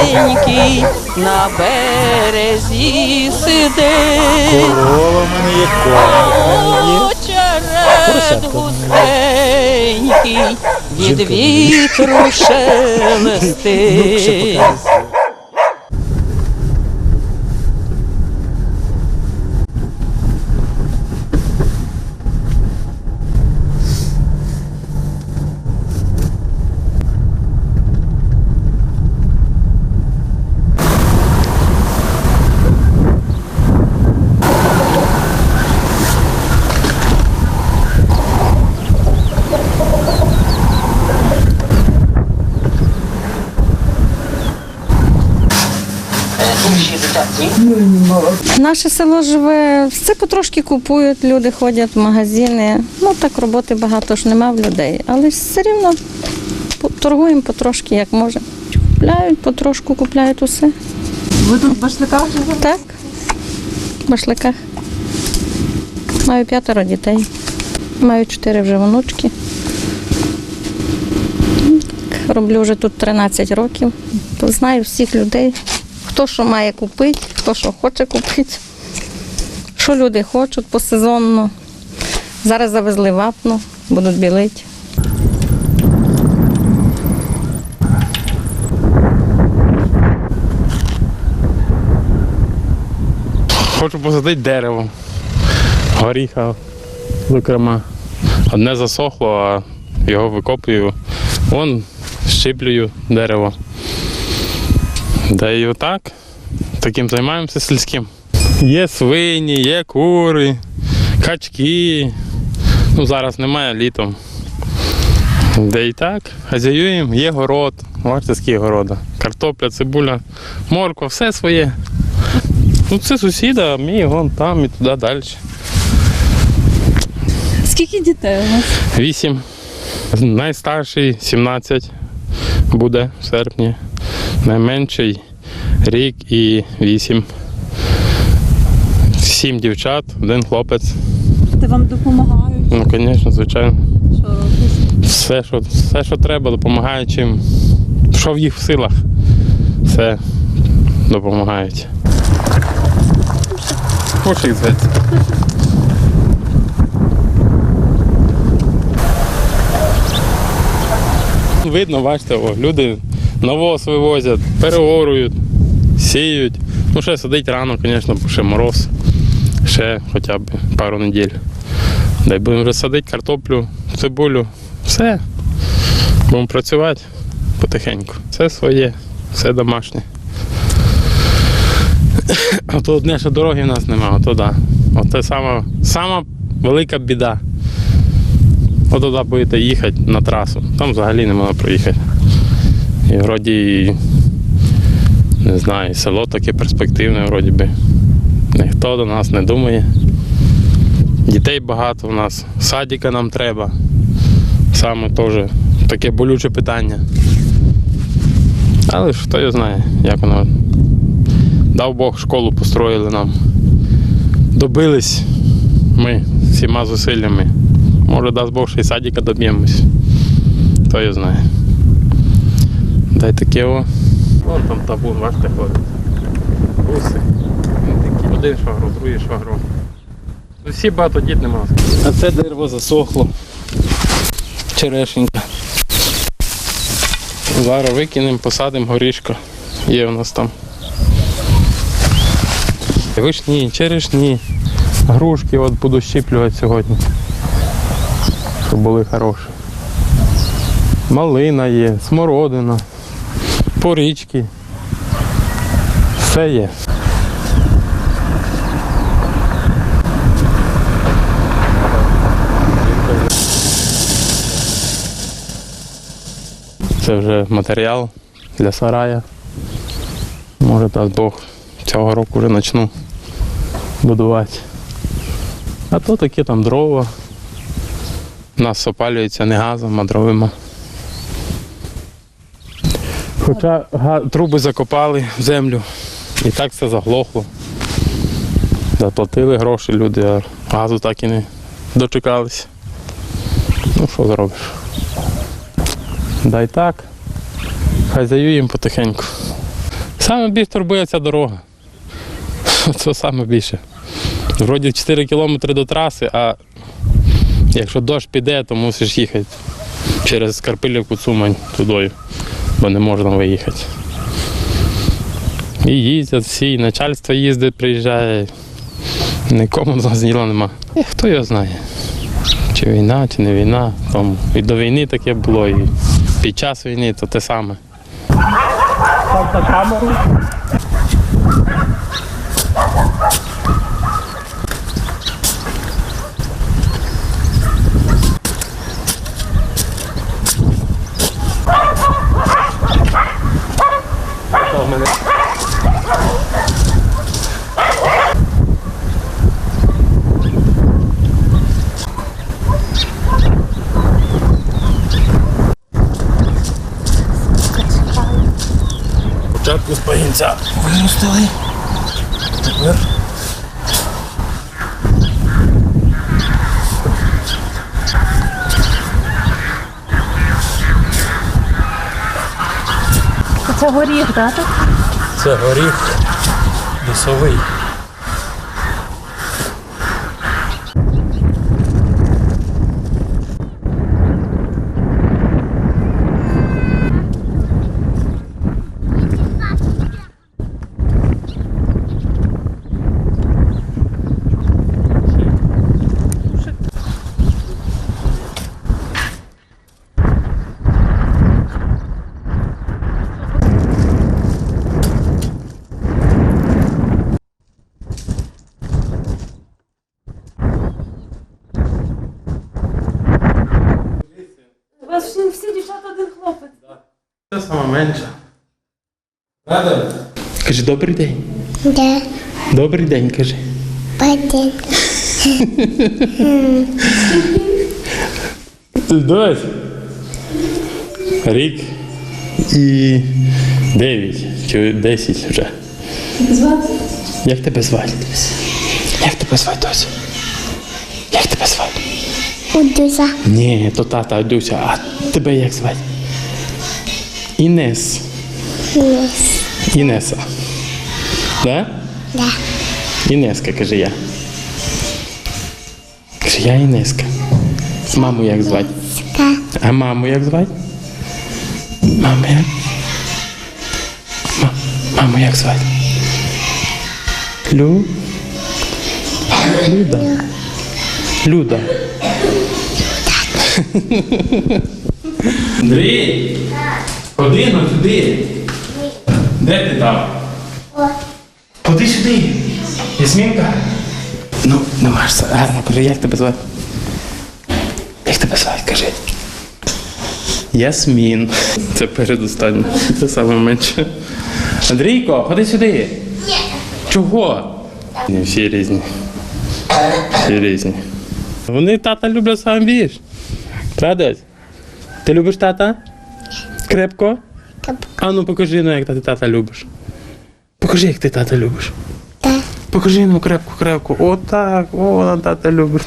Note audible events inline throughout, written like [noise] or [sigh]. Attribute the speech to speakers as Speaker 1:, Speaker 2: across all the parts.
Speaker 1: Тихенький на березі сидить.
Speaker 2: Корова мене є, є.
Speaker 1: Очеред густенький, від вітру
Speaker 2: Ну,
Speaker 1: шелестить.
Speaker 2: покажи.
Speaker 3: Наше село живе, все потрошки купують, люди ходять в магазини. Ну так роботи багато ж нема в людей, але все рівно торгуємо потрошки, як можемо. Купляють, потрошку купляють усе.
Speaker 4: Ви тут в башликах живете?
Speaker 3: Так, в башликах. Маю п'ятеро дітей. Маю чотири вже внучки. Роблю вже тут 13 років. Знаю всіх людей, хто що має купити, хто що хоче купити, що люди хочуть посезонно. Зараз завезли вапну, будуть білити.
Speaker 5: Хочу посадити дерево. Горіха, зокрема. Одне засохло, а його викопую. Вон щиплюю дерево. Да і отак. Таким займаємося сільським. Є свині, є кури, качки. Ну, зараз немає літом. Де і так, хазяюємо, є город. Бачите, скільки города. Картопля, цибуля, морква, все своє. Ну, це сусіда, мій вон там і туди далі.
Speaker 4: Скільки дітей у вас?
Speaker 5: Вісім. Найстарший 17 буде в серпні. Найменший рік і вісім. Сім дівчат, один хлопець.
Speaker 4: Де вам допомагають?
Speaker 5: Ну, звісно, звичайно.
Speaker 4: Що?
Speaker 5: Все, що, все, що треба, допомагає чим. Що в їх в силах, все допомагають. Їх звідси. Видно, бачите, о, люди навоз вивозять, переорують, сіють. Ну, ще сидить рано, звісно, бо ще мороз. Ще хоча б пару неділь. Дай будемо вже садити картоплю, цибулю. Все. Будемо працювати потихеньку. Все своє, все домашнє. А то одне, що дороги в нас немає, ото да. Оце сама, сама велика біда. От туди будете їхати на трасу. Там взагалі не можна проїхати. І вроді, не знаю, село таке перспективне, вроді би. Ніхто до нас не думає. Дітей багато у нас, садика нам треба. Саме теж таке болюче питання. Але ж хто його знає, як воно. Дав Бог, школу построїли нам. Добились ми всіма зусиллями. Може, дасть Бог, ще й садика доб'ємось. Хто його знає. Дай таке о. Вон там табун, бачите, ходить. Гуси. Один швагро, другий швагро. Ну, Всі багатодітні маски. А це дерево засохло. Черешенька. Зараз викинемо, посадимо горішка. Є у нас там. Вишні, черешні, грушки от буду щіплювати сьогодні. Щоб були хороші. Малина є, смородина, порічки. Все є. Це вже матеріал для сарая. Може, дасть Бог, цього року вже почну будувати. А то такі там дрова. У нас опалюється не газом, а дровима. Хоча труби закопали в землю і так все заглохло. Заплатили гроші люди, а газу так і не дочекались. Ну що зробиш? Дай так. Хазяюємо потихеньку. Саме більше турбує ця дорога. [laughs] Це саме більше. Вроді 4 кілометри до траси, а якщо дощ піде, то мусиш їхати через Карпилівку Цумань тудою, бо не можна виїхати. І їздять всі, і начальство їздить, приїжджає. Нікому з нема. І хто його знає? Чи війна, чи не війна. Тому і до війни таке було, і під час війни то те саме. Спочатку з пагінця виростили. Тепер
Speaker 4: Це горіх, так?
Speaker 5: це горіх лісовий. Сама менша. Правда? Кажи добрий день.
Speaker 6: Да,
Speaker 5: Добрий день, кажи.
Speaker 6: один,
Speaker 5: Дось. Рік і дев'ять чи десять вже.
Speaker 4: Звати?
Speaker 5: Як тебе звати? Як тебе звати, Дось? Як тебе звати?
Speaker 6: удуза,
Speaker 5: Ні, то тата Дуся, а тебе як звати? Інес.
Speaker 6: ніс,
Speaker 5: Інеса. Да?
Speaker 6: да,
Speaker 5: Інеска, каже я. Каже, я Інеска. Маму як звати? А маму як звати? Маму як? Ма- маму як звати? Лю? Люда. Люда. Андрій! Ходи ну сюди. Де ти там? Ходи сюди. Ясмінка. Ну, ну маш, гарно, кажи, як тебе звати? Як тебе звати, кажи? Ясмін. Це передостаннє. Це саме менше. Андрійко, ходи сюди. Чого? Не всі різні. Всі різні. Вони тата люблять саме більш. Правда? Ти любиш тата? Крепко?
Speaker 6: Крепко.
Speaker 5: А ну покажи, ну як ти тата любиш. Покажи, як ти тата любиш. Покажи ну крепко, крепко. Отак, о, вона тата любить.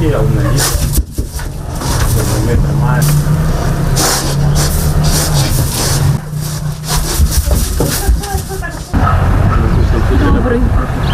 Speaker 5: Є одна є. Ми тримаємо.
Speaker 4: Добрий.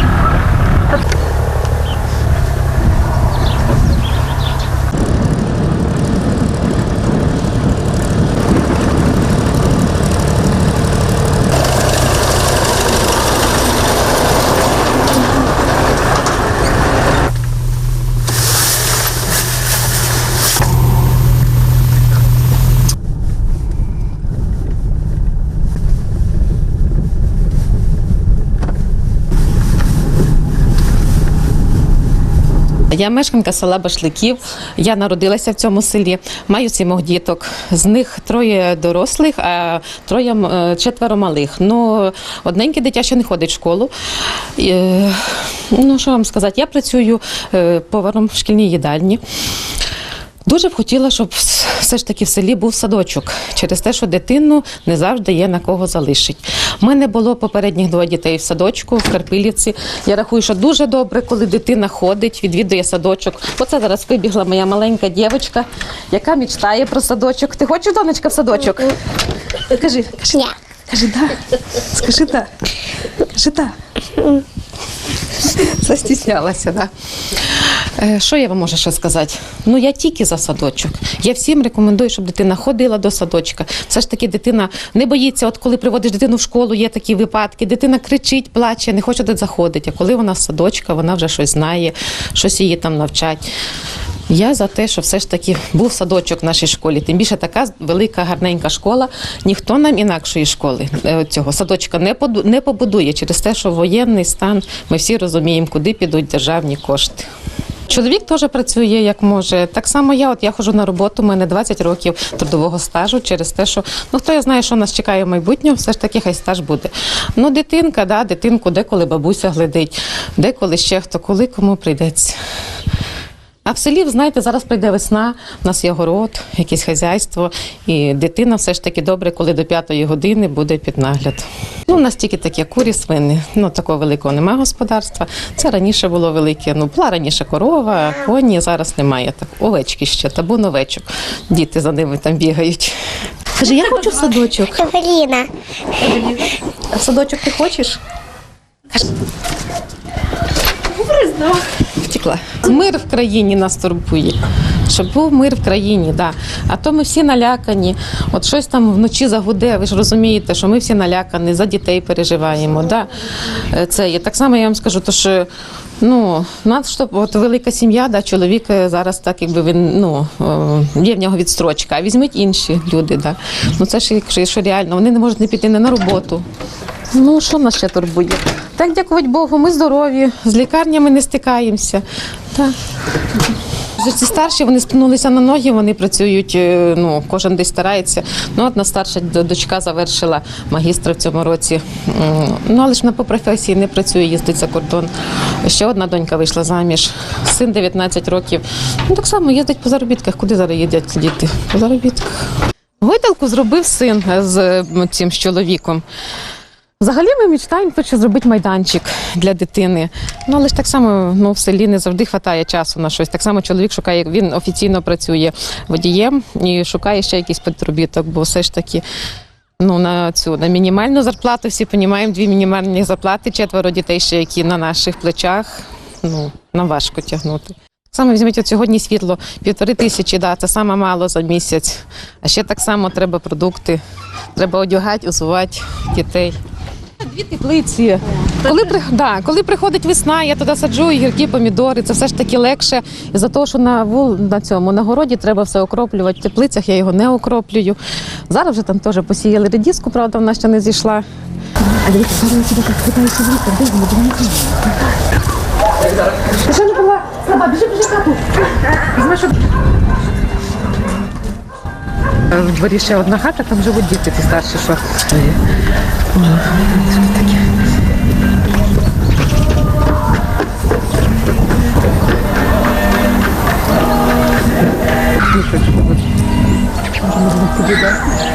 Speaker 7: Я мешканка села Башликів. Я народилася в цьому селі. Маю сімох діток. З них троє дорослих, а троє е, четверо малих. Ну, одненьке дитя ще не ходить в школу. І, е, ну, що вам сказати, я працюю е, поваром в шкільній їдальні. Дуже б хотіла, щоб все ж таки в селі був садочок через те, що дитину не завжди є на кого залишить. У мене було попередніх двоє дітей в садочку в Карпилівці. Я рахую, що дуже добре, коли дитина ходить, відвідує садочок. Оце зараз вибігла моя маленька дівчинка, яка мечтає про садочок. Ти хочеш, донечка, в садочок? Кажи, кажи,
Speaker 6: Ні.
Speaker 7: кажи, да. Скажи да. Кажи да. Застіснялася, да. Е, Що я вам можу ще сказати? Ну я тільки за садочок. Я всім рекомендую, щоб дитина ходила до садочка. Все ж таки, дитина не боїться, от коли приводиш дитину в школу, є такі випадки. Дитина кричить, плаче, не хоче туди заходити. А коли вона садочка, вона вже щось знає, щось її там навчать. Я за те, що все ж таки був садочок в нашій школі. Тим більше така велика, гарненька школа. Ніхто нам інакшої школи е, цього садочка не не побудує через те, що воєнний стан. Ми всі розуміємо, куди підуть державні кошти. Чоловік теж працює як може. Так само я, от я ходжу на роботу, у мене 20 років трудового стажу через те, що ну хто я знає, що нас чекає в майбутньому, все ж таки хай стаж буде. Ну, дитинка, да, дитинку, деколи бабуся глядить, деколи ще хто, коли кому прийдеться. А в селі, знаєте, зараз прийде весна, у нас є город, якесь хазяйство, і дитина все ж таки добре, коли до п'ятої години буде під нагляд. Ну, у нас тільки такі курі, свини. Ну, такого великого немає господарства. Це раніше було велике. Ну, була раніше корова, коні, зараз немає. Так, овечки ще, табун овечок. Діти за ними там бігають. Каже, я хочу в садочок.
Speaker 6: Евеліна.
Speaker 7: А в садочок ти хочеш? Втекла. Мир в країні нас турбує. Щоб був мир в країні, да. А то ми всі налякані. От щось там вночі загуде. Ви ж розумієте, що ми всі налякані, за дітей переживаємо. Да. Е, Це є. Так само я вам скажу, то що ну, нас що, от велика сім'я, да, чоловік е, зараз так, якби він ну, е, є в нього відстрочка, а візьміть інші люди. Да. Ну це ж якщо реально, вони не можуть не піти не на роботу. Ну, що нас ще турбує? Так, дякувати Богу, ми здорові, з лікарнями не стикаємося. Так. Вже ці старші вони спинулися на ноги, вони працюють, е, ну, кожен десь старається. Ну, одна старша дочка завершила магістра в цьому році. Ну, але ж вона по професії не працює, їздить за кордон. Ще одна донька вийшла заміж, син 19 років. Ну, так само їздить по заробітках. Куди зараз їдять діти? По заробітках. Гойдалку зробив син з цим чоловіком. Взагалі ми мечтаємо хочу зробити майданчик для дитини. Ну але ж так само ну, в селі не завжди вистачає часу на щось. Так само чоловік шукає, він офіційно працює водієм і шукає ще якийсь підробіток, бо все ж таки. Ну, на цю на мінімальну зарплату всі розуміємо, дві мінімальні зарплати, четверо дітей ще, які на наших плечах. Ну, нам важко тягнути. Саме візьміть от сьогодні світло, півтори тисячі, да, це саме мало за місяць. А ще так само треба продукти, треба одягати, усувати дітей. Дві теплиці. Коли, да, коли приходить весна, я туди саджу гіркі помідори, це все ж таки легше. Із-за того, що на, вул, на цьому на городі треба все окроплювати. В теплицях я його не окроплюю. Зараз вже там теж посіяли редіску, правда, вона ще не зійшла. А дивіться, зараз я сюди так питаюся що? Слаба, біжи, біжи хату. Візьми, щоб... В дворі ще одна хата, там живуть діти, ті старші, що.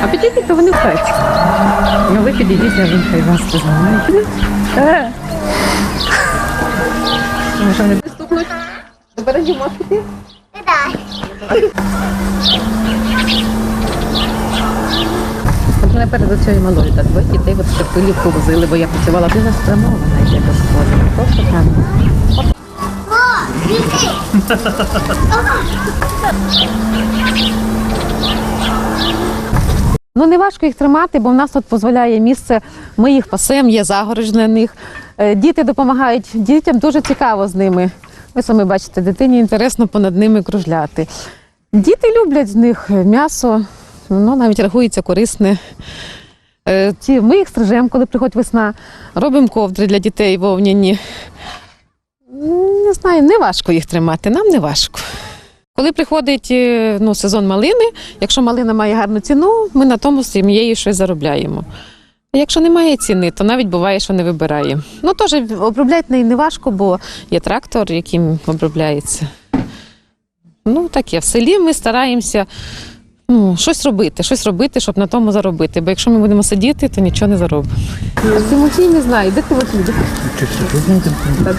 Speaker 7: А підійдіть, то вони в хаті. Ну ви підійдіть, а він хай вас познає. Е. Що, не виступнуть? Бережі, можеш піти? От мене перед цією малою так ви дітей от пилівку возили, бо я працювала біля спрямована йде до школи. Просто там. Ну не важко їх тримати, бо в нас тут дозволяє місце. Ми їх пасемо, є загорож для них. Е, Діти допомагають. Дітям дуже цікаво з ними. Ви самі бачите, дитині інтересно понад ними кружляти. Діти люблять з них м'ясо, воно навіть рахується корисне. Е, ми їх стрижемо, коли приходить весна, робимо ковдри для дітей вовняні. Не знаю, не важко їх тримати, нам не важко. Коли приходить е, ну, сезон малини, якщо малина має гарну ціну, ми на тому сім'єю щось заробляємо. А якщо немає ціни, то навіть буває, що не вибираємо. Ну теж обробляти неї не важко, бо є трактор, яким обробляється. Ну таке, в селі ми стараємося ну, щось робити, щось робити, щоб на тому заробити. Бо якщо ми будемо сидіти, то нічого не заробимо. Тимофій не знаю, де Тимофій? Та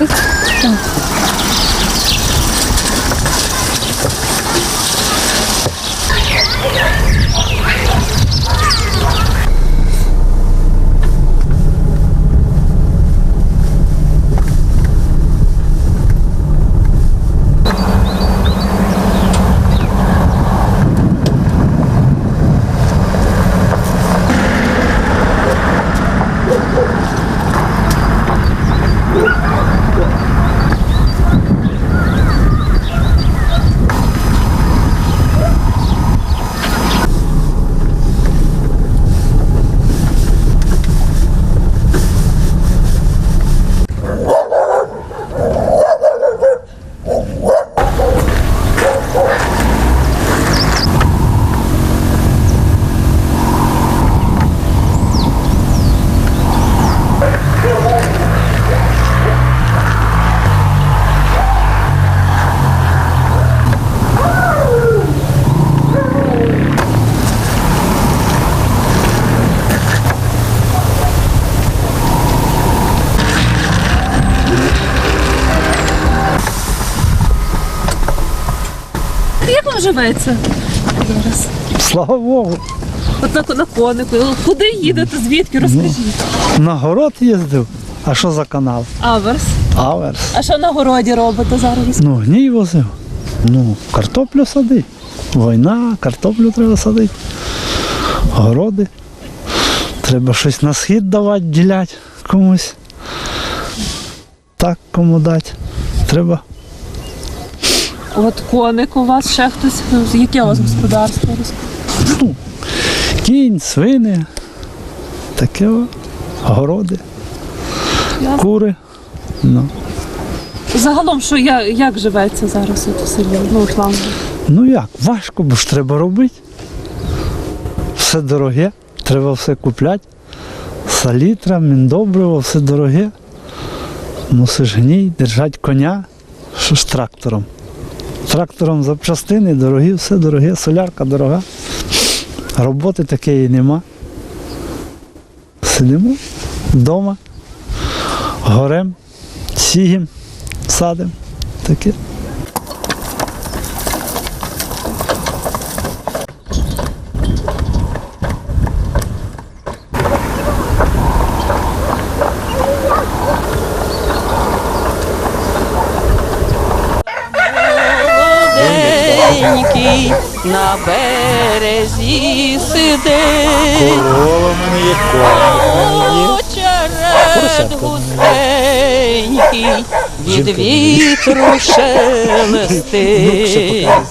Speaker 4: живеться зараз?
Speaker 8: Слава Богу,
Speaker 4: От на, на конику. Куди їдете? Звідки? Розкажіть.
Speaker 8: на город їздив. А що за канал?
Speaker 4: Аверс.
Speaker 8: Аверс.
Speaker 4: А що на городі робите зараз?
Speaker 8: Ну, гній возив. Ну, картоплю садить. Війна, картоплю треба садити. Городи. Треба щось на схід давати, діляти комусь. Так кому дати. Треба.
Speaker 4: От коник у вас ще хтось. Ну, Яке у вас господарство? Розкажіть.
Speaker 8: Кінь, свини. Таке о, городи.
Speaker 4: Ясно.
Speaker 8: Кури. Ну.
Speaker 4: Загалом, що я, як живеться зараз у селі? Ну, от вам.
Speaker 8: Ну як, важко, бо ж треба робити. Все дороге, треба все купляти. Салітра, міндобриво, все дороге. Мусиш гній, держати коня. Що ж трактором? Трактором запчастини дорогі, все дороге, солярка дорога. Роботи такої нема. Сидимо вдома, горем, сієм, садимо. Таке.
Speaker 1: На березі сидить.
Speaker 2: Корова мене є, корова.
Speaker 1: Очерет густенький від вітру
Speaker 2: Ну,
Speaker 1: шелестить.
Speaker 2: покажу.